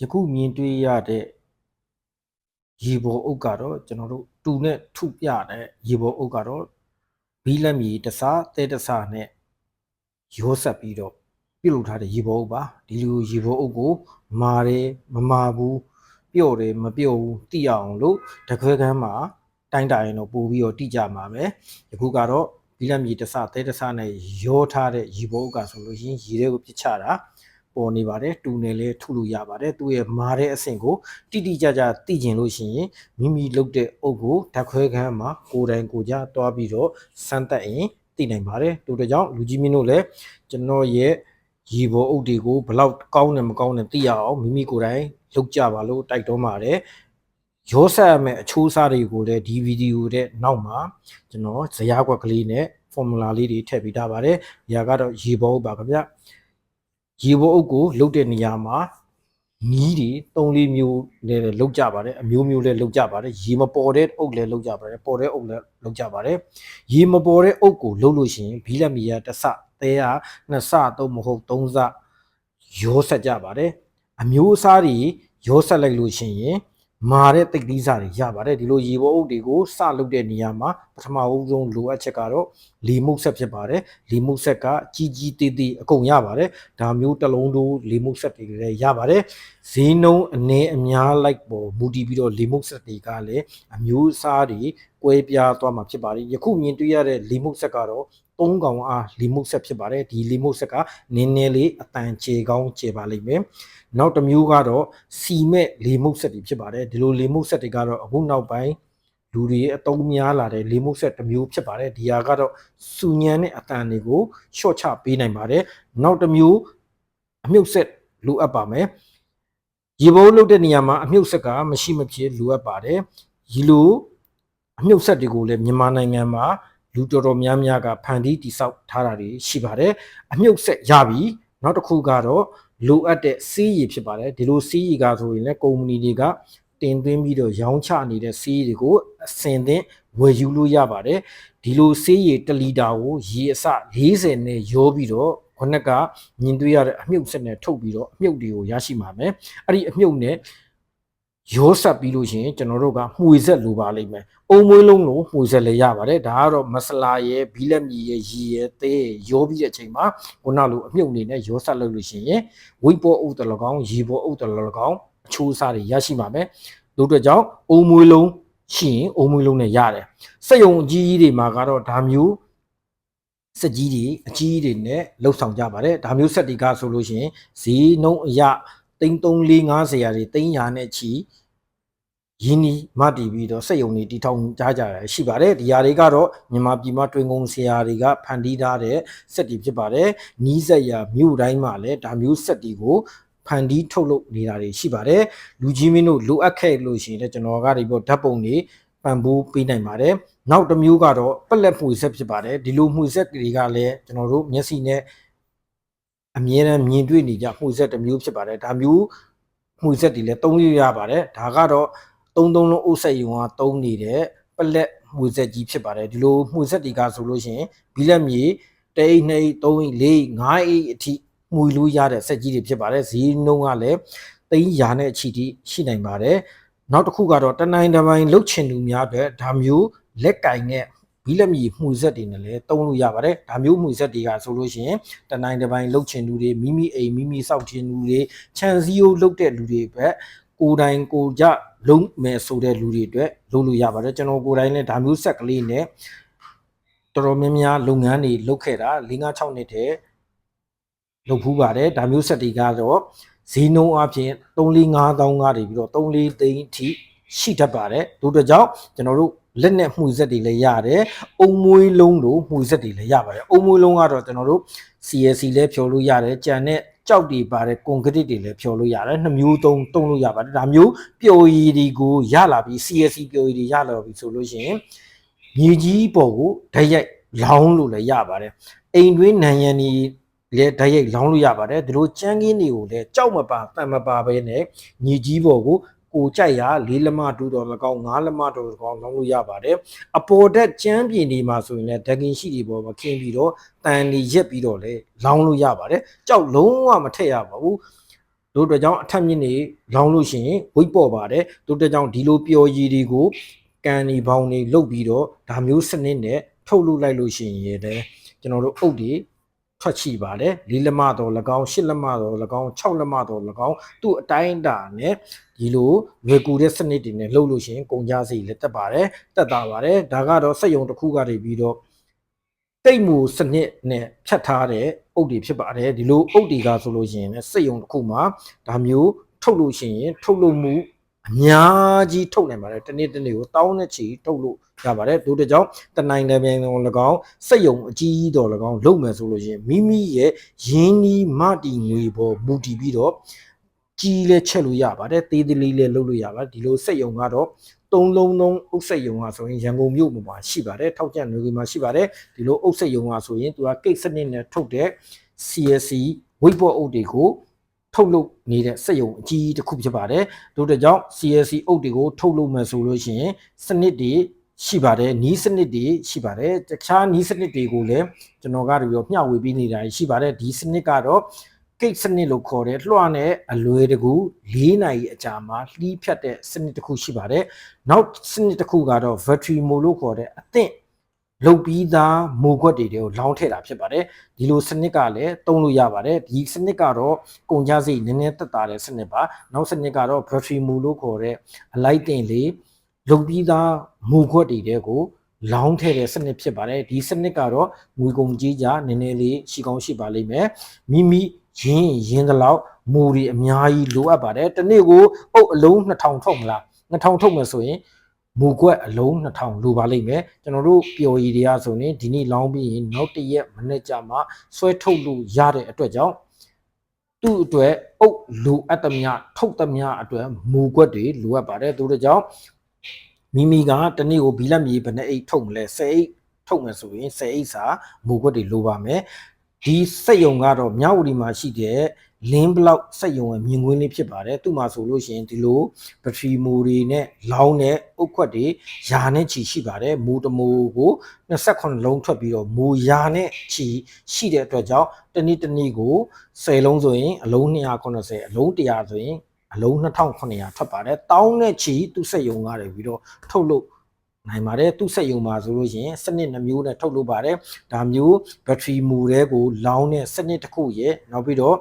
ယခုမြင်တွေ့ရတဲ့ရေပေါ်အုပ်ကတော့ကျွန်တော်တို့တူနဲ့ထုပြတဲ့ရေပေါ်အုပ်ကတော့ဘီးလက်မြေတစားတဲတစားနဲ့ရောဆက်ပြီးတော့ပြုတ်လုပ်ထားတဲ့ရေပေါ်အုပ်ပါဒီလိုရေပေါ်အုပ်ကိုမာတယ်မမာဘူးပြော့တယ်မပြော့ဘူးတိအောင်လို့တခွဲကန်းမှာတိုင်းတာရင်တော့ပို့ပြီးတော့တိကြမှာပဲယခုကတော့ဘီးလက်မြေတစားတဲတစားနဲ့ရောထားတဲ့ရေပေါ်အုပ်ကဆိုလို့ရှိရင်ရေတွေကိုပြစ်ချတာ ပေါ်နေပါတယ်တူနယ်လဲထုလို့ရပါတယ်သူ့ရဲ့မာတဲ့အဆင့်ကိုတိတိကျကျသိကျင်လို့ရှိရင်မိမိလုတ်တဲ့အုပ်ကိုဓာတ်ခွဲခန်းမှာကိုယ်တိုင်ကိုယ်ကြတွားပြီးတော့စမ်းသပ်ရင်သိနိုင်ပါတယ်တို့တို့ကြောင့်လူကြီးမင်းတို့လည်းကျွန်တော်ရဲ့ရီဘောအုပ်တွေကိုဘလောက်ကောင်းတယ်မကောင်းတယ်သိရအောင်မိမိကိုယ်တိုင်လုတ်ကြပါလို့တိုက်တွန်းပါတယ်ရောဆက်ရမယ့်အချိုးအစားတွေကိုလည်းဒီဗီဒီယိုတဲ့နောက်မှာကျွန်တော်ဇရာကွက်ကလေးနဲ့ formula လေးတွေထည့်ပေးထားပါတယ်။ညာကတော့ရေဘောအုပ်ပါခင်ဗျ။ ရေဘောအုပ်ကိုလုတ်တဲ့နေရာမှာနီးတွေ၃လေးမျိုးနဲ့လည်းလုတ်ကြပါတယ်။အမျိုးမျိုးလည်းလုတ်ကြပါတယ်။ရေမပေါ်တဲ့အုပ်လည်းလုတ်ကြပါတယ်။ပေါ်တဲ့အုပ်လည်းလုတ်ကြပါတယ်။ရေမပေါ်တဲ့အုပ်ကိုလုတ်လို့ရှိရင်ဘီလက်မီယာတစ်စသဲရနှစ်စသုံးမဟုတ်သုံးစရောဆက်ကြပါတယ်။အမျိုးအစားတွေရောဆက်လိုက်လို့ရှိရင် မာတဲ့တိတ်သီးစားတွေရပါတယ်ဒီလိုရေပေါ်အုပ်တွေကိုစလုပ်တဲ့နေရာမှာပထမအဦးဆုံးလိုအပ်ချက်ကတော့လီမုတ်ဆက်ဖြစ်ပါတယ်လီမုတ်ဆက်ကကြီးကြီးသေးသေးအကုန်ရပါတယ်ဒါမျိုးတစ်လုံးတို့လီမုတ်ဆက်တွေလည်းရပါတယ်ဈေးနှုန်းအနေအများလိုက်ပေါ်မူတည်ပြီးတော့လီမုတ်ဆက်တွေကလည်းအမျိုးအစားတွေကွဲပြားသွားမှာဖြစ်ပါတယ်ယခုမြင်တွေ့ရတဲ့လီမုတ်ဆက်ကတော့ သုံးကောင်အားလီမုတ်ဆက်ဖြစ်ပါတယ်ဒီလီမုတ်ဆက်ကနင်းနေလေးအတန်ခြေကောင်းခြေပါလိမ့်မယ်နောက်တစ်မျိုးကတော့စီမဲ့လေမုတ်ဆက်တွေဖြစ်ပါတယ်ဒီလိုလေမုတ်ဆက်တွေကတော့အခုနောက်ပိုင်းလူတွေအတုံးများလာတဲ့လေမုတ်ဆက်တစ်မျိုးဖြစ်ပါတယ်ဒီဟာကတော့စူညံတဲ့အတန်တွေကိုရှော့ချပေးနိုင်ပါတယ်နောက်တစ်မျိုးအမြုပ်ဆက်လိုအပ်ပါမယ်ရေဘုံလုတ်တဲ့နေရာမှာအမြုပ်ဆက်ကမရှိမဖြစ်လိုအပ်ပါတယ်ဒီလိုအမြုပ်ဆက်တွေကိုလည်းမြန်မာနိုင်ငံမှာ လူတော်တော်များများကဖန်တီးတိဆောက်ထားတာတွေရှိပါတယ်အမြုပ်ဆက်ရပြီနောက်တစ်ခုကတော့လိုအပ်တဲ့စီးရည်ဖြစ်ပါတယ်ဒီလိုစီးရည်ကဆိုရင်လည်းကုမ္ပဏီတွေကတင်သွင်းပြီးတော့ရောင်းချနေတဲ့စီးရည်တွေကိုအစင်သင့်ဝယ်ယူလို့ရပါတယ်ဒီလိုစီးရည်1လီတာကိုရေအစ40နဲ့ရောပြီးတော့ခொနက်ကမြင်တွေ့ရတဲ့အမြုပ်ဆက်နဲ့ထုတ်ပြီးတော့အမြုပ်တွေကိုရရှိမှာမယ်အဲ့ဒီအမြုပ်နဲ့ ရောဆက်ပြီးလို့ရှိရင်ကျွန်တော်တို့ကမှွေဆက်လိုပါလိမ့်မယ်။အုံမွေးလုံးလို့မှွေဆက်လည်းရပါတယ်။ဒါကတော့မဆလာရဲ့ဘီလက်မီရဲ့ရီရဲ့သဲရောပြီးတဲ့အချိန်မှာခုနလိုအမြုပ်နေနဲ့ရောဆက်လုပ်လို့ရှိရင်ဝိတ်ပေါ်အုပ်တလကောင်းရီပေါ်အုပ်တလကောင်းအချိုးအစားတွေရရှိမှာပဲ။တို့အတွက်ကြောင့်အုံမွေးလုံးရှိရင်အုံမွေးလုံးနဲ့ရတယ်။စက်ယုံအကြီးကြီးတွေမှာကတော့ဒါမျိုးစက်ကြီးတွေအကြီးကြီးတွေနဲ့လှုပ်ဆောင်ကြပါတယ်။ဒါမျိုးစက်တွေကဆိုလို့ရှိရင်ဈေးနှုန်းအရ သိန်း3450ရာတွေသိန်းရာနဲ့ချီရင်းနီမတည်ပြီးတော့စက်ယုံတွေတီထောင်ကြကြရရှိပါတယ်ဒီဟာတွေကတော့မြန်မာပြည်မှာတွင်ကုန်ဆရာတွေကဖန်တီးထားတဲ့စက်တွေဖြစ်ပါတယ်နီးစက်ရမြို့တိုင်းမှာလည်းဒါမျိုးစက်တွေကိုဖန်တီးထုတ်လုပ်နေတာတွေရှိပါတယ်လူကြီးမင်းတို့လိုအပ်ခဲ့လို့ရှိရင်လည်းကျွန်တော်ကဒီပေါ်ဓာတ်ပုံတွေပံ့ပိုးပေးနိုင်ပါတယ်နောက်တစ်မျိုးကတော့ပက်လက်မှုဆက်ဖြစ်ပါတယ်ဒီလိုမှုဆက်တွေကလည်းကျွန်တော်တို့မျက်စိနဲ့ အမြဲတမ်းမြင်တွေ့နေကြမှုဆက်တစ်မျိုးဖြစ်ပါတယ်ဒါမျိုးမှုဆက်တွေလည်းသုံးလို့ရပါတယ်ဒါကတော့သုံးသုံးလုံးအုပ်ဆက်ယုံကသုံးနေတဲ့ပလက်မှုဆက်ကြီးဖြစ်ပါတယ်ဒီလိုမှုဆက်တွေကဆိုလို့ရှိရင်ဘီလက်မြေတအိတ်နှစ်အိတ်သုံးအိတ်လေးငါးအိတ်အထိမှုလို့ရတဲ့ဆက်ကြီးတွေဖြစ်ပါတယ်ဈေးနှုန်းကလည်းသိန်းရာနဲ့အချီတိရှိနိုင်ပါတယ်နောက်တစ်ခုကတော့တနိုင်တစ်ပိုင်းလုတ်ချင်သူများအတွက်ဒါမျိုးလက်ကင်နဲ့ ဘီလက်မြေမှုဆက်တွေနဲ့လည်းတုံးလို့ရပါတယ်ဒါမျိုးမှုဆက်တွေကဆိုလို့ရှိရင်တနိုင်တစ်ပိုင်းလုတ်ချင်သူတွေမိမိအိမ်မိမိစောက်ချင်သူတွေခြံစည်းရိုးလုတ်တဲ့လူတွေပဲကိုယ်တိုင်ကိုကြလုံးမယ်ဆိုတဲ့လူတွေအတွက်လုပ်လို့ရပါတယ်ကျွန်တော်ကိုယ်တိုင်လည်းဒါမျိုးဆက်ကလေးနဲ့တော်တော်များများလုပ်ငန်းတွေလုပ်ခဲ့တာ၄၅6နှစ်တည်းလုပ်ဖူးပါတယ်ဒါမျိုးဆက်တွေကတော့ဈေးနှုန်းအပြင်3 4 5တောင်းကားတွေပြီးတော့3 4သိန်းအထိရှိတတ်ပါတယ်တို့အတွက်ကြောင့်ကျွန်တော်တို့ လက်နဲ့မှုဆက်တွေလည်းရတယ်အုံမွေးလုံးတို့မှုဆက်တွေလည်းရပါတယ်အုံမွေးလုံးကတော့ကျွန်တော်တို့ CSC လည်းဖြော်လို့ရတယ်ကြံတဲ့ကြောက်တွေပါတဲ့ကွန်ကရစ်တွေလည်းဖြော်လို့ရတယ်နှစ်မျိုးသုံးသုံးလို့ရပါတယ်ဒါမျိုးပျော်ရည်တွေကိုရလာပြီး CSC ပျော်ရည်တွေရလာပြီဆိုလို့ရှိရင်မြေကြီးပေါ်ကိုဓာတ်ရိုက်လောင်းလို့လည်းရပါတယ်အိမ်တွင်းနံရံဒီလည်းဓာတ်ရိုက်လောင်းလို့ရပါတယ်ဒီလိုကြမ်းကင်းတွေကိုလည်းကြောက်မပါတန်မပါပဲနဲ့မြေကြီးပေါ်ကို ကိုကြိုက်ရလေးလက်မတူတော်၎င်းငါးလက်မတော်၎င်းလောင်းလို့ရပါတယ်အပေါ်တက်ကျမ်းပြင်ဒီမှာဆိုရင်လည်းဓကင်ရှိတွေပေါ်မှာခင်းပြီးတော့တန်နေရက်ပြီးတော့လေလောင်းလို့ရပါတယ်ကြောက်လုံးဝမထည့်ရပါဘူးတို့အတွက်ကြောင့်အထက်မြင့်နေလောင်းလို့ရှိရင်ဝိတ်ပေါ်ပါတယ်တို့အတွက်ကြောင့်ဒီလိုပျော်ရည်တွေကိုကန်ဒီဘောင်တွေလုတ်ပြီးတော့ဒါမျိုးစနစ်နဲ့ထုတ်လုပ်လိုက်လို့ရှိရင်လည်းကျွန်တော်တို့အုပ်တွေ ထွက်ချီပါတယ်လေးလက်မတော်၎င်းရှစ်လက်မတော်၎င်း၆လက်မတော်၎င်းသူ့အတိုင်းအတာနဲ့ဒီလိုရွယ်ကူတဲ့စနစ်တွေနဲ့လှုပ်လို့ရှိရင်ကုန်ကြစိလည်းတက်ပါတယ်တက်တာပါတယ်ဒါကတော့စက်ယုံတစ်ခုကနေပြီးတော့တိတ်မှုစနစ်နဲ့ဖြတ်ထားတဲ့အုတ်တွေဖြစ်ပါတယ်ဒီလိုအုတ်တွေကဆိုလို့ရှိရင်လည်းစိတ်ယုံတစ်ခုမှာဒါမျိုးထုတ်လို့ရှိရင်ထုတ်လို့မှု အများကြီးထုတ်နိုင်ပါတယ်တစ်နေ့တစ်နေ့ကိုတောင်းနဲ့ချီထုတ်လို့ရပါတယ်တို့တစ်ကြောင့်တနိုင်တဲ့ပြန်တော်၎င်းစိတ်ယုံအကြီးကြီးတော်၎င်းလုပ်မယ်ဆိုလို့ရှိရင်မိမိရဲ့ရင်းနှီးမတီငွေပေါ်မူတည်ပြီးတော့ကြီးလဲချက်လို့ရပါတယ်သေးသေးလေးလဲလုပ်လို့ရပါတယ်ဒီလိုစိတ်ယုံကတော့သုံးလုံးလုံးအုပ်စိတ်ယုံကဆိုရင်ရန်ကုန်မြို့မှာရှိပါတယ်ထောက်ကျန်နေမှာရှိပါတယ်ဒီလိုအုပ်စိတ်ယုံကဆိုရင်သူကကိတ်စနစ်နဲ့ထုတ်တဲ့ CSC ဝိတ်ပေါ်အုပ်တွေကို ထုတ်လုပ်နေတဲ့စက်ယုံအကြီးတစ်ခုဖြစ်ပါတယ်တို့တဲ့ကြောင့် CSC အုပ်တွေကိုထုတ်လုပ်မယ်ဆိုလို့ရှိရင်စနစ်တွေရှိပါတယ်နီးစနစ်တွေရှိပါတယ်တခြားနီးစနစ်တွေကိုလည်းကျွန်တော်ကတော့မျှဝေပေးနေတာရှိပါတယ်ဒီစနစ်ကတော့ကိတ်စနစ်လို့ခေါ်တဲ့လွှနဲ့အလွယ်တကူ၄နိုင်အကြာမှာလှီးဖြတ်တဲ့စနစ်တစ်ခုရှိပါတယ်။နောက်စနစ်တစ်ခုကတော့ battery mode လို့ခေါ်တဲ့အသင့် လုတ်ပြီးသားမိုးခွက်တွေကိုလောင်းထည့်တာဖြစ်ပါတယ်။ဒီလိုစနစ်ကလည်းသုံးလို့ရပါတယ်။ဒီစနစ်ကတော့ကုန်ကြစိတ်နည်းနည်းသက်သာတဲ့စနစ်ပါ။နောက်စနစ်ကတော့ battery mode လို့ခေါ်တဲ့အလိုက်တင်လေးလုတ်ပြီးသားမိုးခွက်တွေကိုလောင်းထည့်တဲ့စနစ်ဖြစ်ပါတယ်။ဒီစနစ်ကတော့ငွေကုန်ကြီးကြနည်းနည်းလေးရှိကောင်းရှိပါလိမ့်မယ်။မိမိရင်းရင်းသလောက်မူတွေအများကြီးလိုအပ်ပါတယ်တနေ့ကိုအုပ်အလုံး2000ထုတ်မလား2000ထုတ်မယ်ဆိုရင် မူကွက်အလုံး2000လိုပါလိမ့်မယ်ကျွန်တော်တို့ပျော်ရည်တွေကဆိုရင်ဒီနေ့လောင်းပြီးရင်နောက်တစ်ရက်မနေ့ကျမှဆွဲထုတ်လို့ရတဲ့အတွက်ကြောင့်သူ့အတွက်အုပ်လိုအပ်သမျှထုတ်သမျှအတွက်မူကွက်တွေလိုအပ်ပါတယ်ဒါကြောင့်မိမိကတနေ့ကိုဘီလက်မြေဘယ်နဲ့အိတ်ထုတ်မလဲ10အိတ်ထုတ်မယ်ဆိုရင်10အိတ်စာမူကွက်တွေလိုပါမယ် ဒီစက်ယုံကတော့မြောက်ဝတီမှာရှိတဲ့လင်းဘလောက်စက်ယုံရဲ့မြင်ကွင်းလေးဖြစ်ပါတယ်သူ့မှာဆိုလို့ရှိရင်ဒီလိုဘက်ထရီမိုတွေနဲ့လောင်းတဲ့အုတ်ခွက်တွေယာနဲ့ချီရှိပါတယ်မူတမိုကို28လုံးထွက်ပြီးတော့မူယာနဲ့ချီရှိတဲ့အတွက်ကြောင့်တစ်နေ့တစ်နေ့ကို10လုံးဆိုရင်အလုံး290အလုံး100ဆိုရင်အလုံး2900ထွက်ပါတယ်တောင်းနဲ့ချီသူ့စက်ယုံကားတယ်ပြီးတော့ထုတ်လို့ နိုင်ပါတယ်သူ့စက်ယုံမှာဆိုလို့ရှိရင်စနစ်နှမျိုးနဲ့ထုတ်လုပ်ပါတယ်ဒါမျိုးဘက်ထရီမူတဲ့ကိုလောင်းတဲ့စနစ်တစ်ခုရဲ့နောက်ပြီးတော့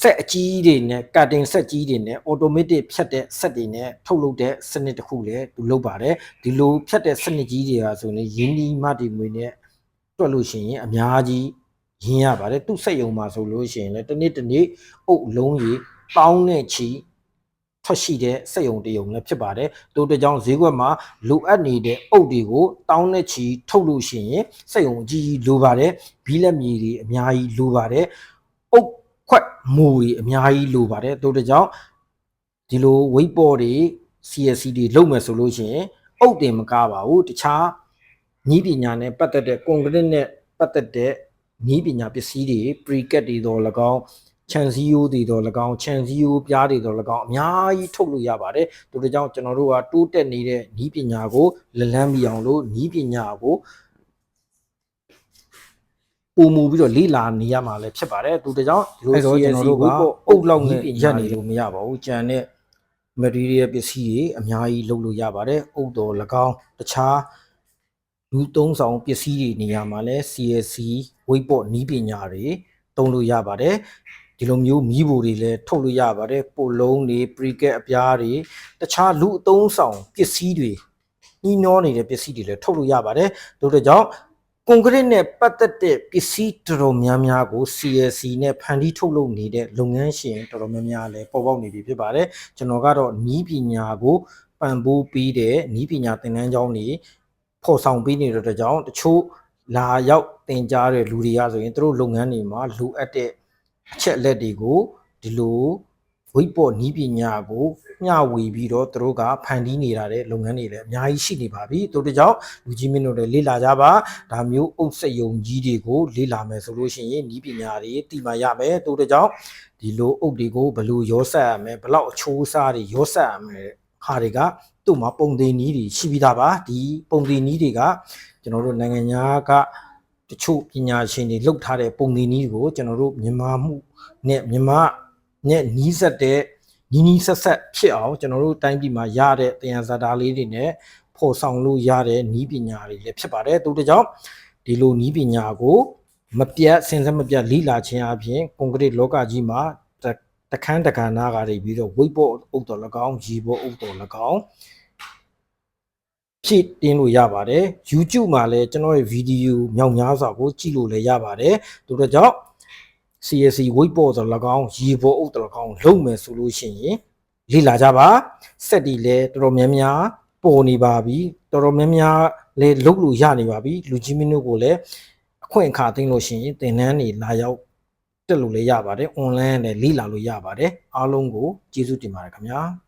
ဆက်အကြီးတွေနဲ့ကတ်တင်ဆက်ကြီးတွေနဲ့ automatic ဖြတ်တဲ့ဆက်တွေနဲ့ထုတ်လုပ်တဲ့စနစ်တစ်ခုလည်းသူလုပ်ပါတယ်ဒီလိုဖြတ်တဲ့စနစ်ကြီးတွေကဆိုရင်ရင်းနှီးမှတီမွေနဲ့တွက်လို့ရှိရင်အများကြီးရင်းရပါတယ်သူ့စက်ယုံမှာဆိုလို့ရှိရင်လည်းတစ်နေ့တစ်နေ့အုပ်လုံးကြီးပေါင်းနဲ့ချီ ထွက်ရှိတဲ့စက်ယုံတယုံလည်းဖြစ်ပါတယ်တို့တကြောင်ဈေးကွက်မှာလိုအပ်နေတဲ့အုပ်တွေကိုတောင်းနဲ့ချီထုတ်လို့ရှိရင်စက်ယုံအကြီးကြီးလိုပါတယ်ဘီလက်မြေတွေအများကြီးလိုပါတယ်အုပ်ခွက်မူတွေအများကြီးလိုပါတယ်တို့တကြောင်ဒီလို weight board တွေ CSC တွေလုပ်မယ်ဆိုလို့ရှိရင်အုပ်တင်မကားပါဘူးတခြားဤပညာနဲ့ပတ်သက်တဲ့ concrete နဲ့ပတ်သက်တဲ့ဤပညာပစ္စည်းတွေ pre-cut တွေတော့၎င်း ခြံစည်းရိုးတွေတော့၎င်းခြံစည်းရိုးပြားတွေတော့၎င်းအများကြီးထုတ်လို့ရပါတယ်ဒါတို့ကြောင့်ကျွန်တော်တို့ကတိုးတက်နေတဲ့ဤပညာကိုလက်လန်းမိအောင်လို့ဤပညာကိုပုံမူပြီးတော့လေ့လာနေရမှာလည်းဖြစ်ပါတယ်ဒါတို့ကြောင့်ဒီလို CSC ကိုအုပ်လောက်နဲ့ရက်နေလို့မရပါဘူးကြံတဲ့ material ပစ္စည်းတွေအများကြီးလုပ်လို့ရပါတယ်အုပ်တော်၎င်းတခြားလူသုံးဆောင်ပစ္စည်းတွေနေရာမှာလဲ CSC weight နီးပညာတွေသုံးလို့ရပါတယ် ဒီလိုမျိုးမီးဘူတွေလည်းထုတ်လို့ရပါတယ်ပိုလုံးတွေ pre-cat အပြားတွေတခြားလူအသုံးဆောင်ပစ္စည်းတွေနှီးနှောနေတဲ့ပစ္စည်းတွေလည်းထုတ်လို့ရပါတယ်တို့တဲ့ကြောင့်ကွန်ကရစ်နဲ့ပတ်သက်တဲ့ပစ္စည်းတော်တော်များများကို CSC နဲ့ဖန်တီးထုတ်လုပ်နေတဲ့လုပ်ငန်းရှင်တော်တော်များများလည်းပေါ်ပေါက်နေပြီဖြစ်ပါတယ်ကျွန်တော်ကတော့နီးပညာကိုပံ့ပိုးပေးတဲ့နီးပညာသင်တန်းကျောင်းတွေဖော်ဆောင်ပေးနေတဲ့အတွက်ကြောင့်တချို့လာရောက်တင်ကြားတဲ့လူတွေကဆိုရင်တို့လုပ်ငန်းတွေမှာလိုအပ်တဲ့ အချက်အလက်တွေကိုဒီလိုဝိတ်ပေါ်နီးပညာကိုမျှဝေပြီးတော့သူတို့ကဖန်တီးနေတာတဲ့လုပ်ငန်းတွေလည်းအများကြီးရှိနေပါပြီတို့တကြောင်လူကြီးမင်းတို့လည်းလေ့လာကြပါဒါမျိုးအုပ်စက်ယုံကြီးတွေကိုလေ့လာမယ်ဆိုလို့ရှိရင်နီးပညာတွေတည်မှရမယ်တို့တကြောင်ဒီလိုအုပ်တွေကိုဘယ်လိုရောဆက်ရမယ်ဘယ်လောက်အချိုးအစားတွေရောဆက်ရမယ်ဟာတွေကသူ့မှာပုံသေးနီးတွေရှိပြီးသားပါဒီပုံသေးနီးတွေကကျွန်တော်တို့နိုင်ငံသားက တချို့ပညာရှင်တွေလှုပ်ထားတဲ့ပုံသေးနီးကိုကျွန်တော်တို့မြန်မာမှုနဲ့မြန်မာနဲ့နီးစပ်တဲ့နီးနီးဆက်ဆက်ဖြစ်အောင်ကျွန်တော်တို့တိုင်းပြည်မှာရတဲ့သယံဇာတာလေးတွေနဲ့ဖော်ဆောင်လို့ရတဲ့နီးပညာတွေလည်းဖြစ်ပါတယ်တို့တကြောင့်ဒီလိုနီးပညာကိုမပြတ်စင်စက်မပြတ်လိလာခြင်းအပြင်ကွန်ကရစ်လောကကြီးမှာတတခန်းတက္ကနာကနေပြီးတော့ဝိတ်ပေါ်အုပ်တော်၎င်းရီပေါ်အုပ်တော်၎င်း ဖြည့်တင်းလို့ရပါတယ် YouTube မှာလည်းကျွန်တော်ရဲ့ဗီဒီယိုမြောက်များစွာကိုကြည့်လို့လည်းရပါတယ်ဒါတို့ကြောင့် CSC ဝိတ်ပေါ်ဆို၎င်းရေပေါ်အုပ်တော်၎င်းလုံးမယ်ဆိုလို့ရှိရင်လေ့လာကြပါစက်တီလည်းတော်တော်များများပေါ်နေပါပြီတော်တော်များများလည်းလုပ်လို့ရနေပါပြီလူကြီးမင်းတို့ကိုလည်းအခွင့်အခါသိမ်းလို့ရှိရင်သင်တန်းတွေလာရောက်တက်လို့လည်းရပါတယ် online နဲ့လေ့လာလို့ရပါတယ်အားလုံးကိုကျေးဇူးတင်ပါတယ်ခင်ဗျာ